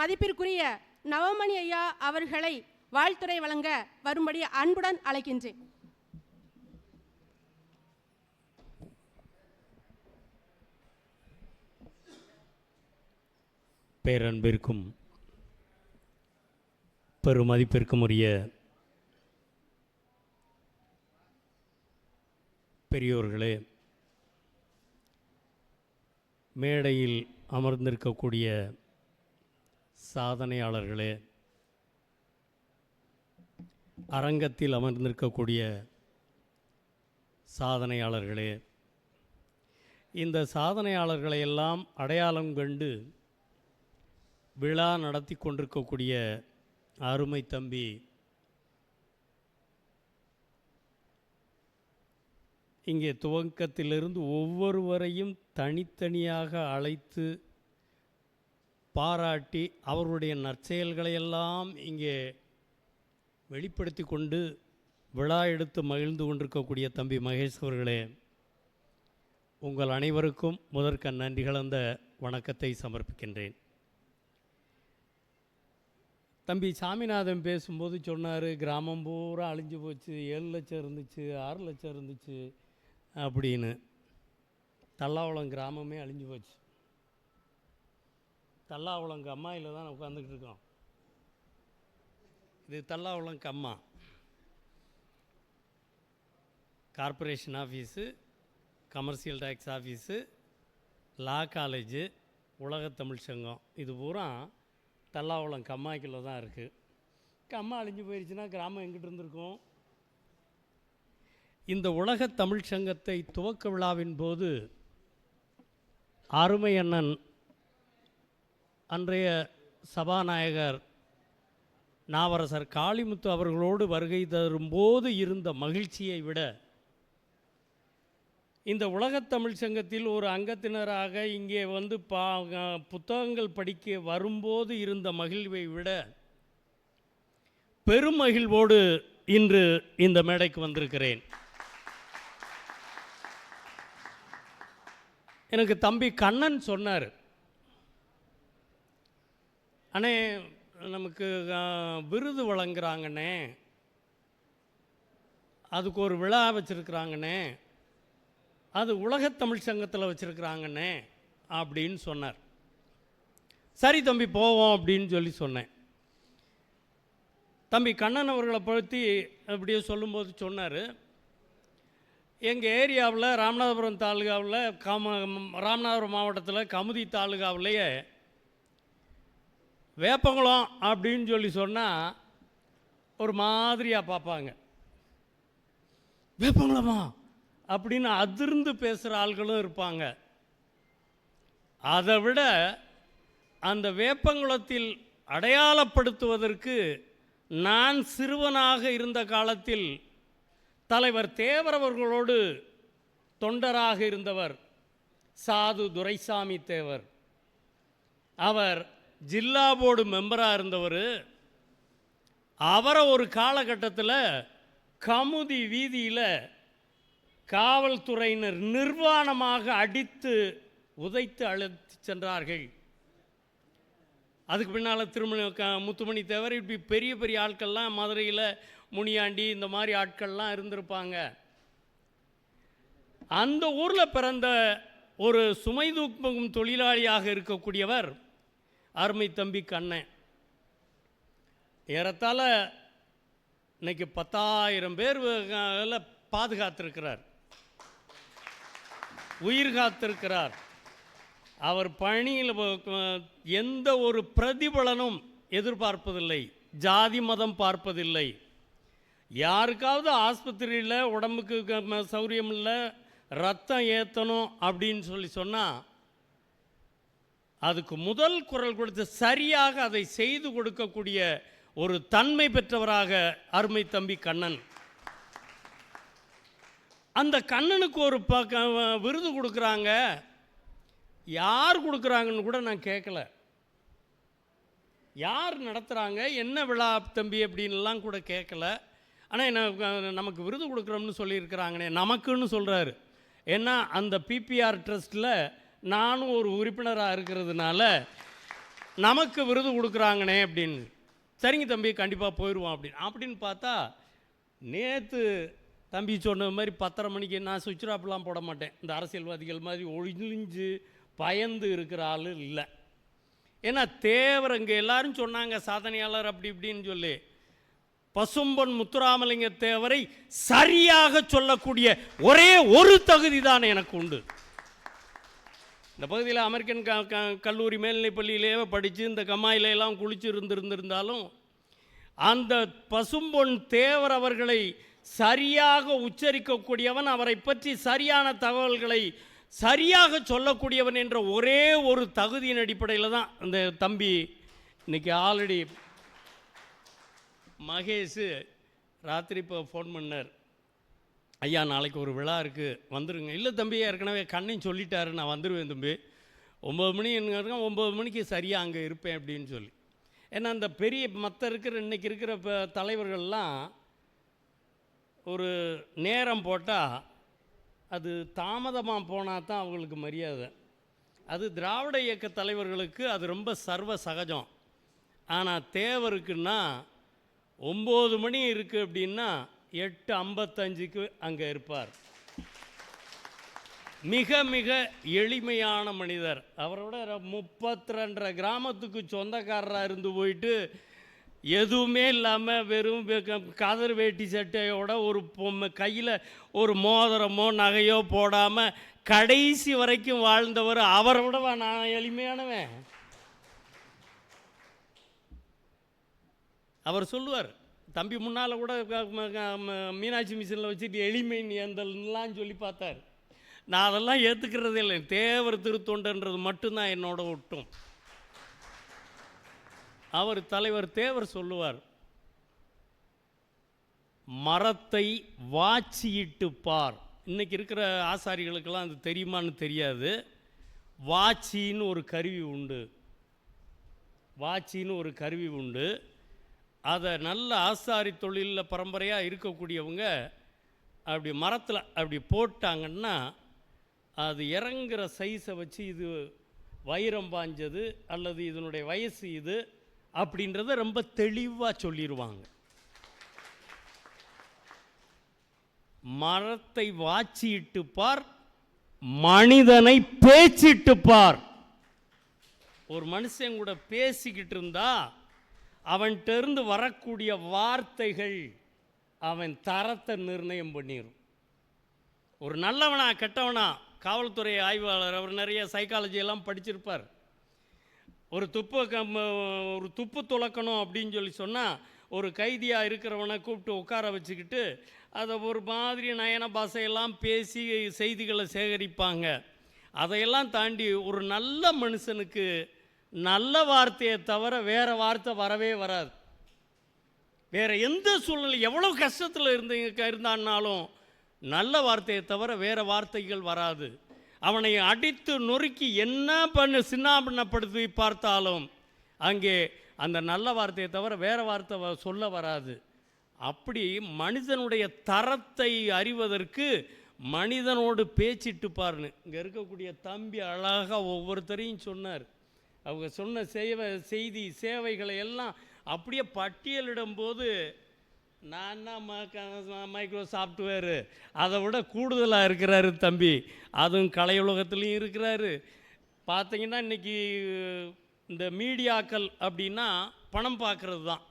மதிப்பிற்குரிய நவமணி ஐயா அவர்களை வாழ்த்துறை வழங்க வரும்படி அன்புடன் அழைக்கின்றேன். பேரன்பிற்கும் பெருமதிப்பிற்கும் உரிய பெரியோர்களே மேடையில் அமர்ந்திருக்கக்கூடிய சாதனையாளர்களே அரங்கத்தில் அமர்ந்திருக்கக்கூடிய சாதனையாளர்களே இந்த சாதனையாளர்களை எல்லாம் அடையாளம் கண்டு விழா நடத்தி கொண்டிருக்கக்கூடிய அருமை தம்பி இங்கே துவக்கத்திலிருந்து ஒவ்வொருவரையும் தனித்தனியாக அழைத்து பாராட்டி அவருடைய நற்செயல்களையெல்லாம் இங்கே வெளிப்படுத்தி கொண்டு விழா எடுத்து மகிழ்ந்து கொண்டிருக்கக்கூடிய தம்பி மகேஷ் அவர்களே உங்கள் அனைவருக்கும் முதற்க நன்றி கலந்த வணக்கத்தை சமர்ப்பிக்கின்றேன். தம்பி சாமிநாதன் பேசும்போது சொன்னார் கிராமம் பூரா அழிஞ்சு போச்சு ஏழு லட்சம் இருந்துச்சு ஆறு லட்சம் இருந்துச்சு அப்படின்னு. தல்லாவளம் கிராமமே அழிஞ்சு போச்சு. தல்லாவளம் கம்மாயில் தான் உட்காந்துக்கிட்டு இருக்கோம். இது தல்லாவளம் கம்மா corporation office commercial tax office law college உலக தமிழ்ச்சங்கம் இது பூரா தல்லாவுளம் கம்மாய்க்குள்ள தான் இருக்குது கம்மா அழிஞ்சு போயிடுச்சுன்னா கிராமம் எங்கிட்டு இருந்திருக்கும்? இந்த உலக தமிழ்ச்சங்கத்தை துவக்க விழாவின் போது அருமை அண்ணன் அன்றைய சபாநாயகர் நாவரசர் காளிமுத்து அவர்களோடு வருகை தரும்போது இருந்த மகிழ்ச்சியை விட இந்த உலகத் தமிழ் சங்கத்தில் ஒரு அங்கத்தினராக இங்கே வந்து பா புத்தகங்கள் படிக்க வரும்போது இருந்த மகிழ்வை விட பெருமகிழ்வோடு இன்று இந்த மேடைக்கு வந்திருக்கிறேன். எனக்கு தம்பி கண்ணன் சொன்னார் அண்ணே நமக்கு விருது வழங்குறாங்கண்ணே. அதுக்கு ஒரு விழா வச்சுருக்குறாங்கண்ணே. அது உலகத் தமிழ் சங்கத்தில் வச்சுருக்குறாங்கண்ணே அப்படின்னு சொன்னார். சரி தம்பி போவோம் அப்படின்னு சொல்லி சொன்னேன். தம்பி கண்ணன் அவர்களை பற்றி அப்படியே சொல்லும்போது சொன்னார். எங்கள் ஏரியாவில் ராமநாதபுரம் தாலுகாவில் கம ராமநாதபுரம் மாவட்டத்தில் கமுதி தாலுகாவிலேயே வேப்பங்குளம் அப்படின்னு சொல்லி சொன்னால் ஒரு மாதிரியாக பார்ப்பாங்க. வேப்பங்குளமா? அப்படின்னு அதிர்ந்து பேசுகிற ஆள்களும் இருப்பாங்க. அதை விட அந்த வேப்பங்குளத்தில் அடையாளப்படுத்துவதற்கு நான் சிறுவனாக இருந்த காலத்தில் தலைவர் தேவரவர்களோடு தொண்டராக இருந்தவர் சாது துரைசாமி தேவர். அவர் ஜில்லா போர்டு மெம்பராக இருந்தவர் அவரை ஒரு காலகட்டத்தில் கமுதி வீதியில் காவல்துறையினர் நிர்வாணமாக அடித்து உதைத்து அழைத்து சென்றார்கள். அதுக்கு பின்னால் திருமண க முத்துமணி தேவர் இப்படி பெரிய பெரிய ஆட்கள்லாம் மதுரையில் முனியாண்டி இந்த மாதிரி ஆட்கள்லாம் இருந்திருப்பாங்க. அந்த ஊரில் பிறந்த ஒரு சுமை தூக்கும் தொழிலாளியாக இருக்கக்கூடியவர் அருமை தம்பி கண்ணன். ஏறத்தாழ இன்னைக்கு பத்தாயிரம் பேர் பாதுகாத்திருக்கிறார். உயிர் காத்திருக்கிறார். அவர் பணியில் எந்த ஒரு பிரதிபலனும் எதிர்பார்ப்பதில்லை. ஜாதி மதம் பார்ப்பதில்லை. யாருக்காவது ஆஸ்பத்திரியில் உடம்புக்கு க- சௌரியம் இல்லை ரத்தம் ஏற்றணும் அப்படின்னு சொல்லி சொன்னால் அதுக்கு முதல் குரல் கொடுத்து சரியாக அதை செய்து கொடுக்கக்கூடிய ஒரு தன்மை பெற்றவராக அருமை தம்பி கண்ணன். அந்த கண்ணனுக்கு ஒரு ப விருது கொடுக்குறாங்க. யார் கொடுக்குறாங்கன்னு கூட நான் கேட்கல. யார் நடத்துகிறாங்க என்ன விழா தம்பி அப்படின்லாம் கூட கேட்கல. ஆனால் என்ன நமக்கு விருது கொடுக்குறோம்னு சொல்லியிருக்கிறாங்கண்ணே நமக்குன்னு சொல்கிறாரு ஏன்னா அந்த பிபிஆர் ட்ரஸ்ட்டில் நானும் ஒரு உறுப்பினராக இருக்கிறதுனால நமக்கு விருது கொடுக்குறாங்கண்ணே அப்படின்னு. சரிங்க தம்பி கண்டிப்பாக போயிடுவோம் அப்படின்னு. அப்படின்னு பார்த்தா நேற்று தம்பி சொன்ன மாதிரி பத்தரை மணிக்கு நான் சுவிட்ச் போட மாட்டேன். இந்த அரசியல்வாதிகள் மாதிரி ஒழிஞ்சு பயந்து இருக்கிற ஆள் இல்லை. ஏன்னா தேவர் இங்கே எல்லாரும் சொன்னாங்க சாதனையாளர் அப்படி இப்படின்னு சொல்லி. பசும்பொன் முத்துராமலிங்க தேவரை சரியாக சொல்லக்கூடிய ஒரே ஒரு தகுதி தான் எனக்கு உண்டு. இந்த பகுதியில் அமெரிக்கன் க க- கல்லூரி மேல்நிலைப் பள்ளியிலேயே படித்து இந்த கம்மாயிலெல்லாம் குளிச்சு இருந்திருந்திருந்தாலும் அந்த பசும்பொன் தேவர் அவர்களை சரியாக உச்சரிக்கக்கூடியவன் அவரை பற்றி சரியான தகவல்களை சரியாக சொல்லக்கூடியவன் என்ற ஒரே ஒரு தகுதியின் அடிப்படையில் தான் அந்த தம்பி இன்னைக்கு ஆல்ரெடி மகேஷு ராத்திரி இப்போ ஃபோன் பண்ணார். ஐயா நாளைக்கு ஒரு விழா இருக்குது வந்துருங்க. இல்லை தம்பி ஏற்கனவே கண்ணையும் சொல்லிட்டாரு நான் வந்துடுவேன் தம்பி. ஒம்பது மணி என்ன ஒம்பது மணிக்கு சரியாக அங்கே இருப்பேன் அப்படின்னு சொல்லி. ஏன்னா அந்த பெரிய மற்ற இருக்கிற இன்னைக்கு இருக்கிற இப்போ தலைவர்கள்லாம் ஒரு நேரம் போட்டால் அது தாமதமாக போனால் தான் அவங்களுக்கு மரியாதை. அது திராவிட இயக்க தலைவர்களுக்கு அது ரொம்ப சர்வ சகஜம். ஆனால் தேவருக்குன்னா ஒம்பது மணி இருக்குது அப்படின்னா எட்டு ஐம்பத்தஞ்சுக்கு அங்கே இருப்பார். மிக மிக எளிமையான மனிதர். அவரோட முப்பத்தி ரெண்டரை கிராமத்துக்கு சொந்தக்காரராக இருந்து போயிட்டு எதுவுமே இல்லாமல் வெறும் வெ- கதர் வேட்டி சட்டையோட ஒரு பொம்மை கையில் ஒரு மோதிரமோ நகையோ போடாமல் கடைசி வரைக்கும் வாழ்ந்தவர் அவரை விடவா நான் எளிமையானவன்? அவர் சொல்லுவார் தம்பி முன்னால் கூட மீனாட்சி மிஷினில் வச்சுட்டு எளிமை நீந்தல்லாம் சொல்லி பார்த்தார். நான் அதெல்லாம் ஏற்றுக்கிறதே இல்லை. தேவர் திருத்தொண்டன்றது மட்டும்தான் என்னோட ஒட்டும். அவர் தலைவர் தேவர் சொல்லுவார் மரத்தை வாட்சியிட்டு பார். இன்றைக்கி இருக்கிற ஆசாரிகளுக்கெல்லாம் அது தெரியுமான்னு தெரியாது. வாட்சின்னு ஒரு கருவி உண்டு. வாட்சின்னு ஒரு கருவி உண்டு. அதை நல்ல ஆசாரி தொழிலில் பரம்பரையாக இருக்கக்கூடியவங்க அப்படி மரத்தில் அப்படி போட்டாங்கன்னா அது இறங்குற சைஸை வச்சு இது வைரம் பாஞ்சது அல்லது இதனுடைய வயசு இது அப்படின்றத ரொம்ப தெளிவாக சொல்லிடுவாங்க மரத்தை வாச்சிட்டு பார் மனிதனை பேச்சிட்டு பார். ஒரு மனுஷன் கூட பேசிக்கிட்டு இருந்தால் அவன்கிட்ட இருந்து வரக்கூடிய வார்த்தைகள் அவன் தரத்தை நிர்ணயம் பண்ணிடும் ஒரு நல்லவனா கெட்டவனா காவல்துறை ஆய்வாளர் அவர் நிறைய சைக்காலஜியெல்லாம் படிச்சிருப்பார். ஒரு துப்பு கம் ஒரு துப்பு துளக்கணும் அப்படின்னு சொல்லி சொன்னால் ஒரு கைதியாக இருக்கிறவனை கூப்பிட்டு உட்கார வச்சுக்கிட்டு அதை ஒரு மாதிரி நயன பாசையெல்லாம் பேசி செய்திகளை சேகரிப்பாங்க. அதையெல்லாம் தாண்டி ஒரு நல்ல மனுஷனுக்கு நல்ல வார்த்தையை தவிர வேறு வார்த்தை வரவே வராது. வேறு எந்த சூழ்நிலை எவ்வளோ கஷ்டத்தில் இருந்தீங்க இருந்தான்னாலும் நல்ல வார்த்தையை தவிர வேறு வார்த்தைகள் வராது. அவனை அடித்து நொறுக்கி என்ன பண்ணு சின்னாபண்ணப்படுத்தி பார்த்தாலும் அங்கே அந்த நல்ல வார்த்தையை தவிர வேறு வார்த்தை வ- சொல்ல வராது. அப்படி மனிதனுடைய தரத்தை அறிவதற்கு மனிதனோடு பேச்சிட்டு பாருன்னு. இங்கே இருக்கக்கூடிய தம்பி அழகாக ஒவ்வொருத்தரையும் சொன்னார். அவங்க சொன்ன சேவை செய்தி சேவைகளை எல்லாம் அப்படியே பட்டியலிடும்போது நான் தான் மைக்ரோ சாஃப்ட்வேரு அதை விட கூடுதலாக இருக்கிறாரு தம்பி. அதுவும் கலை உலகத்துலேயும் இருக்கிறாரு. பார்த்தீங்கன்னா இன்றைக்கி இந்த மீடியாக்கள் அப்படின்னா பணம் பார்க்குறது தான்.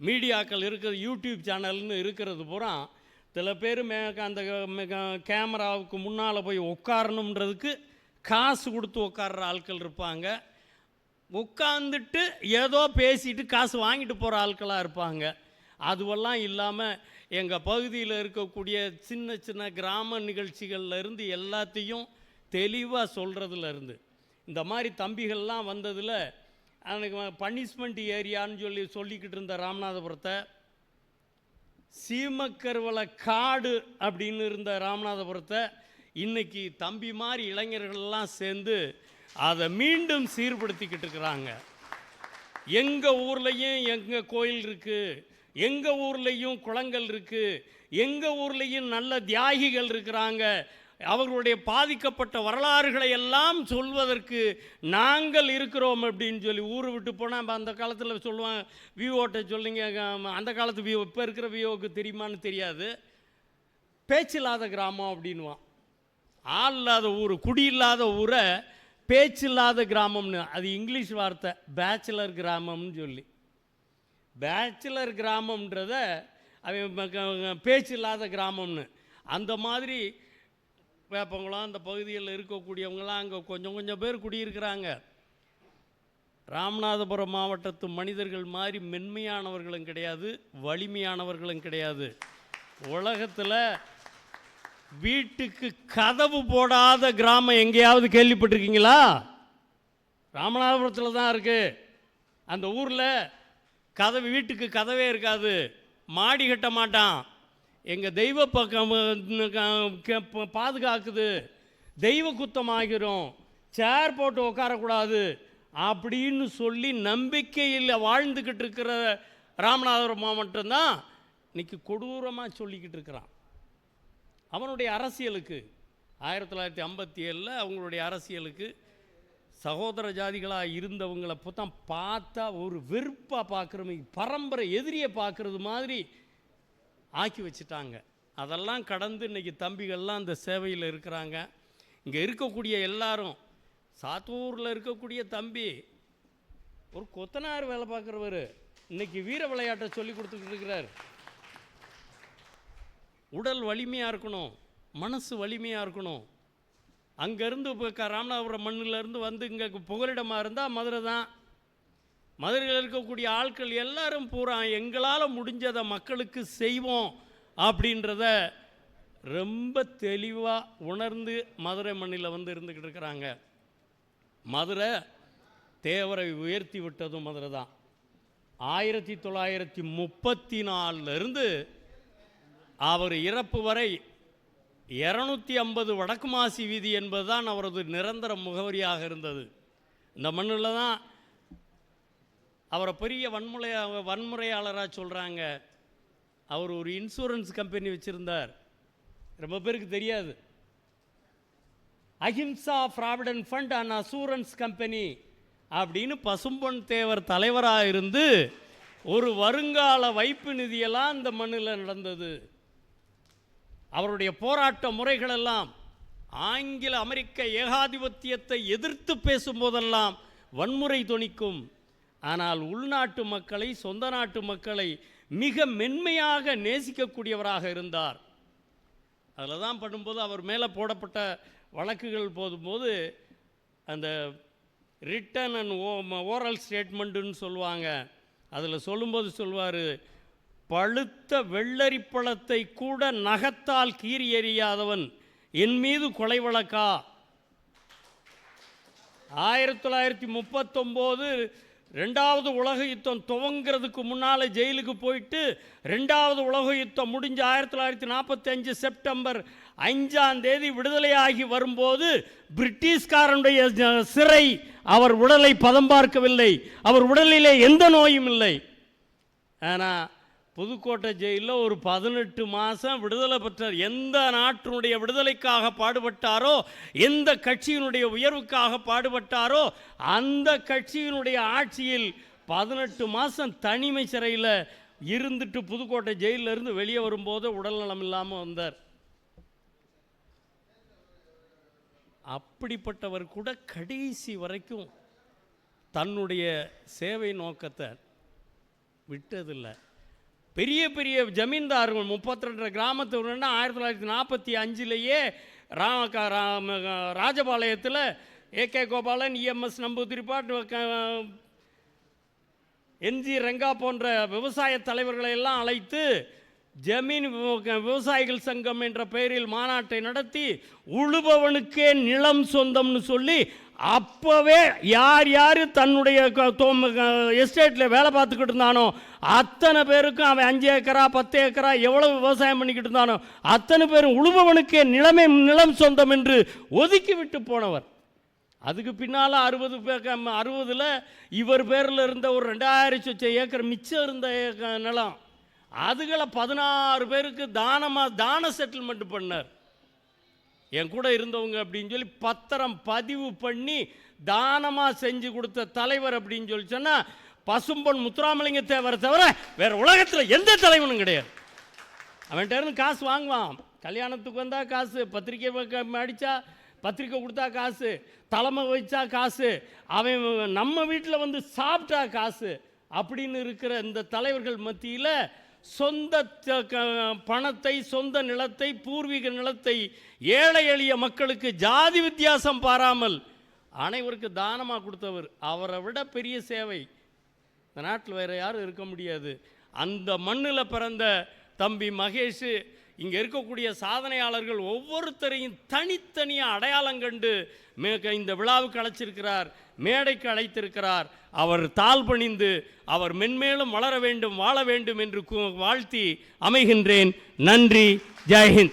மீடியாக்கள் இருக்கிறது யூடியூப் சேனல்னு இருக்கிறது பூரா. சில பேர் மே அந்த கேமராவுக்கு முன்னால் போய் உட்காரணுன்றதுக்கு காசு கொடுத்து உட்கார்ற ஆட்கள் இருப்பாங்க. உட்காந்துட்டு ஏதோ பேசிட்டு காசு வாங்கிட்டு போகிற ஆட்களாக இருப்பாங்க. அதுவெல்லாம் இல்லாமல் எங்கள் பகுதியில் இருக்கக்கூடிய சின்ன சின்ன கிராம நிகழ்ச்சிகள்லேருந்து எல்லாத்தையும் தெளிவாக சொல்கிறதுலேருந்து இந்த மாதிரி தம்பிகள்லாம் வந்ததில் எனக்கு பனிஷ்மெண்ட் ஏரியான்னு சொல்லி சொல்லிக்கிட்டு இருந்த ராமநாதபுரத்தை சீமக்கருவலை காடு அப்படின்னு இருந்த ராமநாதபுரத்தை இன்னைக்கு தம்பி மாதிரி இளைஞர்கள்லாம் சேர்ந்து அதை மீண்டும் சீர்படுத்திக்கிட்டு இருக்கிறாங்க. எங்கள் ஊர்லேயும் எங்கள் கோயில் இருக்குது எங்கள் ஊர்லேயும் குளங்கள் இருக்குது எங்கள் ஊர்லேயும் நல்ல தியாகிகள் இருக்கிறாங்க. அவர்களுடைய பாதிக்கப்பட்ட வரலாறுகளை எல்லாம் சொல்வதற்கு நாங்கள் இருக்கிறோம் அப்படின்னு சொல்லி ஊரை விட்டு போனால் அந்த காலத்தில் சொல்லுவாங்க விவோட்ட சொல்லிங்க அந்த காலத்து விவோ இப்போ இருக்கிற விவோவுக்கு தெரியுமான்னு தெரியாது. பேச்சில்லாத கிராமம் அப்படின்வான் ஆள் இல்லாத ஊர் குடியில்லாத ஊரை பேச்சில்லாத கிராமம்னு. அது இங்கிலீஷ் வார்த்தை பேச்சுலர் கிராமம்னு சொல்லி. பேச்சுலர் கிராமம்ன்றத அவன் க- பேச்சு இல்லாத கிராமம்னு. அந்த மாதிரி வேப்பங்குளம் அந்த பகுதியில் இருக்கக்கூடியவங்களாம் அங்கே கொஞ்சம் கொஞ்சம் பேர் குடியிருக்கிறாங்க. ராமநாதபுரம் மாவட்டத்து மனிதர்கள் மாதிரி மென்மையானவர்களும் கிடையாது வலிமையானவர்களும் கிடையாது. உலகத்தில் வீட்டுக்கு கதவு போடாத கிராமம் எங்கேயாவது கேள்விப்பட்டிருக்கீங்களா? ராமநாதபுரத்தில் தான் இருக்குது அந்த ஊரில் கதவு வீட்டுக்கு கதவே இருக்காது. மாடி கட்ட மாட்டான். எங்கள் தெய்வ பக்கம் க- பாதுகாக்குது. தெய்வ குத்தம் ஆகிரும். சேர் போட்டு உட்காரக்கூடாது. அப்படின்னு சொல்லி நம்பிக்கையில் வாழ்ந்துக்கிட்டு இருக்கிற ராமநாதபுரம் மாவட்டம் தான் இன்னைக்கு கொடூரமாக சொல்லிக்கிட்டு இருக்கிறான். அவனுடைய அரசியலுக்கு. ஆயிரத்தி தொள்ளாயிரத்தி ஐம்பத்தி ஏழில் அவங்களுடைய அரசியலுக்கு சகோதர ஜாதிகளாக இருந்தவங்களை தான் பார்த்தா ஒரு வெறுப்பாக பார்க்குற பரம்பரை எதிரியை பார்க்குறது மாதிரி ஆக்கி வச்சுட்டாங்க. அதெல்லாம் கடந்து இன்னைக்கு தம்பிகள்லாம் அந்த சேவையில் இருக்கிறாங்க. இங்கே இருக்கக்கூடிய எல்லாரும் சாத்தூரில் இருக்கக்கூடிய தம்பி ஒரு கொத்தனார் வேலை பார்க்குறவர் இன்றைக்கி வீர விளையாட்டை சொல்லி கொடுத்துக்கிட்டு இருக்கிறார். உடல் வலிமையாக இருக்கணும் மனசு வலிமையாக இருக்கணும். அங்கேருந்து இப்போ க ராமநாதபுரம் மண்ணிலேருந்து வந்து இங்கே புகலிடமாக இருந்தால் மதுரை தான். மதுரையில் இருக்கக்கூடிய ஆட்கள் எல்லாரும் பூரா எங்களால் முடிஞ்சதை மக்களுக்கு செய்வோம் அப்படின்றத ரொம்ப தெளிவாக உணர்ந்து மதுரை மண்ணில் வந்து இருந்துக்கிட்டு இருக்கிறாங்க. மதுரை தேவரை உயர்த்தி விட்டதும் மதுரை தான். ஆயிரத்தி தொள்ளாயிரத்தி முப்பத்தி நாலுலேருந்து அவர் இறப்பு வரை இரநூத்தி ஐம்பது வடக்கு மாசி வீதி என்பதுதான் அவரது நிரந்தர முகவரியாக இருந்தது. இந்த மண்ணில் தான் அவரை பெரிய வன்முறையாக வன்முறையாளராக சொல்கிறாங்க அவர் ஒரு இன்சூரன்ஸ் கம்பெனி வச்சுருந்தார். ரொம்ப பேருக்கு தெரியாது. Ahimsa provident fund and assurance company அப்படின்னு பசும்பொன் தேவர் தலைவராக இருந்து ஒரு வருங்கால வைப்பு நிதியெல்லாம் இந்த மண்ணில் நடந்தது. அவருடைய போராட்ட முறைகளெல்லாம் ஆங்கில அமெரிக்க ஏகாதிபத்தியத்தை எதிர்த்து பேசும்போதெல்லாம் வன்முறை தொனிக்கும். ஆனால் உள்நாட்டு மக்களை சொந்த நாட்டு மக்களை மிக மென்மையாக நேசிக்கக்கூடியவராக இருந்தார். அதில் தான் பண்ணும்போது அவர் மேலே போடப்பட்ட வழக்குகள் போதும்போது அந்த ரிட்டன் அண்ட் ஓ ஓரல் ஸ்டேட்மெண்ட்டுன்னு சொல்லுவாங்க. அதில் சொல்லும்போது சொல்வார் பழுத்த வெள்ளரிப்பழத்தை கூட நகத்தால் கீறி எறியாதவன் என் மீது கொலை வழக்கா? ஆயிரத்தி தொள்ளாயிரத்தி முப்பத்தொம்போது ரெண்டாவது உலக யுத்தம் துவங்கிறதுக்கு முன்னால் ஜெயிலுக்கு போயிட்டு ரெண்டாவது உலக யுத்தம் முடிஞ்ச ஆயிரத்தி தொள்ளாயிரத்தி நாற்பத்தஞ்சு செப்டம்பர் அஞ்சாம் தேதி விடுதலையாகி வரும்போது பிரிட்டிஷ்காரனுடைய சிறை அவர் உடலை பதம் பார்க்கவில்லை. அவர் உடலிலே எந்த நோயும் இல்லை. ஆனால் புதுக்கோட்டை ஜெயிலில் ஒரு பதினெட்டு மாதம் விடுதலை பெற்றார். எந்த நாட்டினுடைய விடுதலைக்காக பாடுபட்டாரோ எந்த கட்சியினுடைய உயர்வுக்காக பாடுபட்டாரோ அந்த கட்சியினுடைய ஆட்சியில் பதினெட்டு மாதம் தனிமை சிறையில் இருந்துட்டு புதுக்கோட்டை ஜெயிலிருந்து இருந்து வெளியே வரும்போது உடல்நலம் இல்லாமல் வந்தார். அப்படிப்பட்டவர் கூட கடைசி வரைக்கும் தன்னுடைய சேவை நோக்கத்தை விட்டதில்லை. பெரிய பெரிய ஜமீன்தார்கள் முப்பத்தி ரெண்டு கிராமத்துனா ஆயிரத்தி தொள்ளாயிரத்தி நாற்பத்தி அஞ்சுலேயே ரா ராம ராஜபாளையத்தில் AK Gopalan EMS Namboodiripad NG Ranga போன்ற விவசாய தலைவர்களை எல்லாம் அழைத்து ஜமீன் விவசாயிகள் சங்கம் என்ற பெயரில் மாநாட்டை நடத்தி உழுபவனுக்கே நிலம் சொந்தம்னு சொல்லி அப்போவே யார் யார் தன்னுடைய எஸ்டேட்டில் வேலை பார்த்துக்கிட்டு இருந்தானோ அத்தனை பேருக்கும் அவன் அஞ்சு ஏக்கரா பத்து ஏக்கரா எவ்வளவு விவசாயம் பண்ணிக்கிட்டு இருந்தானோ அத்தனை பேரும் உழுபவனுக்கே நிலமே நிலம் சொந்தம் என்று ஒதுக்கி விட்டு போனவர். அதுக்கு பின்னால் அறுபது அறுபதில் இவர் பேரில் இருந்த ஒரு ரெண்டாயிரம் சொச்ச ஏக்கர் மிச்சம் இருந்த நிலம். அதுகளை பதினாறு பேருக்கு தானமாக தான செட்டில்மெண்ட் பண்ணார். என் கூட இருந்தவங்க அப்படின்னு சொல்லி பத்திரம் பதிவு பண்ணி தானமாக செஞ்சு கொடுத்த தலைவர் அப்படின்னு சொல்லி சொன்னால் பசும்பொன் முத்துராமலிங்க தேவரை தவிர வேறு உலகத்தில் எந்த தலைவனும் கிடையாது. அவன்கிட்ட இருந்து காசு வாங்குவான். கல்யாணத்துக்கு வந்தால் காசு பத்திரிக்கை அடித்தா பத்திரிக்கை கொடுத்தா காசு தலைமை வச்சா காசு அவன் நம்ம வீட்டில் வந்து சாப்பிட்டா காசு அப்படின்னு இருக்கிற இந்த தலைவர்கள் மத்தியில் சொந்த க- பணத்தை சொந்த நிலத்தை பூர்வீக நிலத்தை ஏழை எளிய மக்களுக்கு ஜாதி வித்தியாசம் பாராமல் அனைவருக்கு தானமாக கொடுத்தவர். அவரை விட பெரிய சேவை. இந்த நாட்டில் வேறு யாரும் இருக்க முடியாது. அந்த மண்ணில் பிறந்த தம்பி மகேஷ் இங்கே இருக்கக்கூடிய சாதனையாளர்கள் ஒவ்வொருத்தரையும் தனித்தனியாக அடையாளம் கண்டு மே- இந்த விழாவுக்கு அழைச்சிருக்கிறார் மேடைக்கு அழைத்திருக்கிறார். அவர் தாழ் பணிந்து அவர் மென்மேலும் வளர வேண்டும் வாழ வேண்டும் என்று வாழ்த்தி அமைகின்றேன். நன்றி. ஜெய்ஹிந்த்.